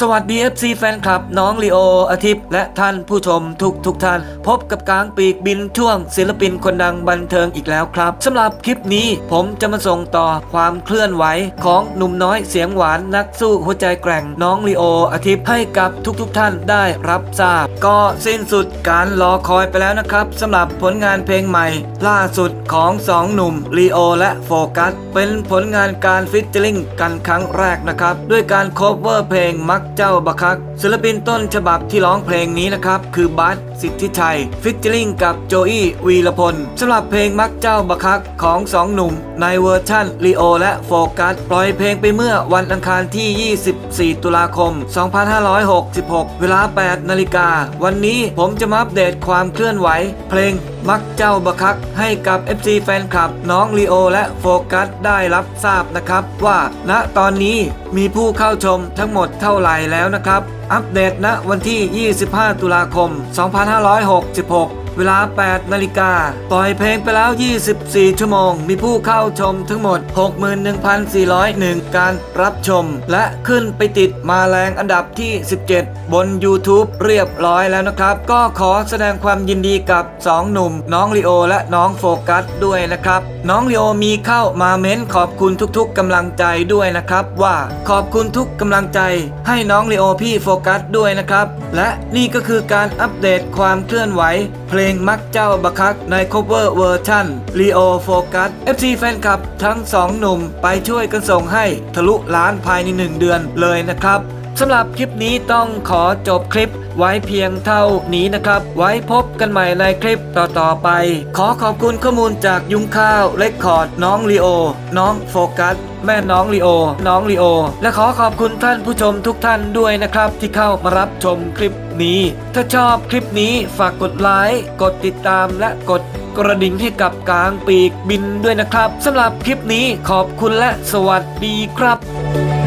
สวัสดี FC แฟนคลับ น้องลีโออาทิตย์ และท่านผู้ชมทุกทุกท่าน พบกับกลางปีกบินช่วงศิลปินคนดังบันเทิงอีกแล้วครับสำหรับคลิปนี้ผมจะมาส่งต่อความเคลื่อนไหวของหนุ่มน้อยเสียงหวานนักสู้หัวใจแกร่งน้องลีโออาทิตย์ให้กับทุกทุกท่านได้รับทราบ ก็สิ้นสุดการรอคอยไปแล้วนะครับสำหรับผลงานเพลงใหม่ ล่าสุดของสองหนุ่มลีโอและโฟกัสเป็นผลงานการฟิชเจอริงกันครั้งแรกนะครับด้วยการโคเวอร์เพลงมักเจ้าบักคัก ศิลปินต้นฉบับที่ร้องเพลงนี้นะครับ คือบัสสิทธิชัย ฟิชเจอริงกับโจอี้วีรพลสำหรับเพลงมักเจ้าบักคักของสองหนุ่ม ในเวอร์ชั่นลีโอและโฟกัส ปล่อยเพลงไปเมื่อวันอังคารที่ 24 ตุลาคม 2566 เวลา 8 นาฬิกา วันนี้ผมจะมาอัปเดตความเคลื่อนไหว เพลง มักเจ้าบักคักให้กับ FC แฟนคลับน้องลีโอและโฟกัสได้รับทราบนะครับว่าณตอนนี้มีผู้เข้าชมทั้งหมดเท่าไหร่แล้วนะครับ อัปเดตณวันที่ 25 ตุลาคม 2566 เวลา 8 นาฬิกา ปล่อยเพลงไปแล้ว 24 ชั่วโมง มีผู้เข้าชมทั้งหมด 61,401 การรับชม และขึ้นไปติดมาแรงอันดับที่ 17 บน YouTube เรียบร้อยแล้วนะครับ ก็ขอแสดงความยินดีกับ 2 หนุ่ม น้องลีโอ และน้องโฟกัสด้วยนะครับ น้องลีโอมีเข้ามาเม้นขอบคุณทุกๆกำลังใจด้วยนะครับว่าขอบคุณทุกกำลังใจ ให้น้องลีโอพี่โฟกัสด้วยนะครับ และนี่ก็คือการอัปเดตความเคลื่อนไหวเพลงมักเจ้าบักคักในคเวอร์เวอร์ชัน Leo Focus FC แฟนคลับทั้งสองหนุ่มไปช่วยกันส่งให้ทะลุล้านภายใน 1 เดือนเลยนะครับ สำหรับคลิปนี้ต้องขอจบคลิปไว้เพียงเท่านี้นะครับ ไว้พบกันใหม่ในคลิปต่อๆไป ขอขอบคุณข้อมูลจากยุ้งข้าวเลคคอร์ดน้องลีโอ น้องโฟกัส แม่น้องลีโอ น้องลีโอ และขอขอบคุณท่านผู้ชมทุกท่านด้วยนะครับ ที่เข้ามารับชมคลิปนี้ ถ้าชอบคลิปนี้ฝากกดไลค์กดติดตามและกดกระดิ่งให้กับกลางปีกบินด้วยนะครับสำหรับคลิปนี้ขอบคุณและสวัสดีครับ